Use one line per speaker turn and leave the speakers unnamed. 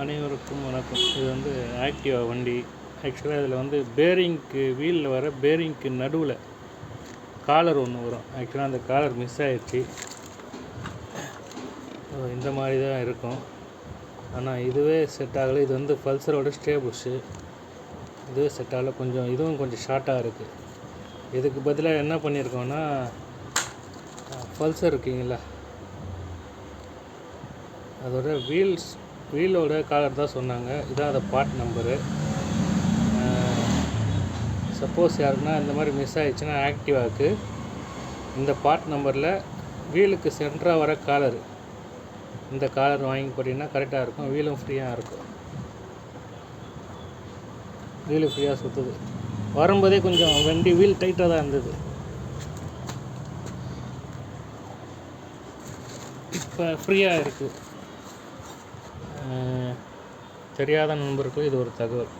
அனைவருக்கும் வணக்கம். இது வந்து ஆக்டிவா வண்டி. ஆக்சுவலாக இதில் வந்து பேரிங்க்கு வீலில் வர பேரிங்க்கு நடுவில் காலர் ஒன்று வரும். ஆக்சுவலாக அந்த காலர் மிஸ் ஆகிடுச்சு இந்த மாதிரி தான் இருக்கும். ஆனால் இதுவே செட் ஆகலை. இது வந்து பல்சரோட ஸ்டேபுஷு இதுவே செட் ஆகலை. கொஞ்சம் இதுவும் கொஞ்சம் ஷார்ட்டாக இருக்குது இதுக்கு பதிலாக என்ன பண்ணியிருக்கோன்னா பல்சர் இருக்கீங்களா? அதோட வீல்ஸ் வீலோட காலர் தான் சொன்னாங்க. இதான் அந்த பார்ட் நம்பரு சப்போஸ் யாருக்குன்னா இந்த மாதிரி மிஸ் ஆயிடுச்சுன்னா ஆக்டிவாக்கு இந்த பார்ட் நம்பரில் வீலுக்கு சென்டராக வர காலர் இந்த காலர் வாங்கி போட்டிங்கன்னா கரெக்டாக இருக்கும். வீலும் ஃப்ரீயாக இருக்கும். வீலு ஃப்ரீயாக சுற்றுது வரும்போதே கொஞ்சம் வண்டி வீல் டைட்டாக தான் இருந்தது. இப்போ ஃப்ரீயாக இருக்குது தெரியாத நண்பருக்கு இது ஒரு தகவல்.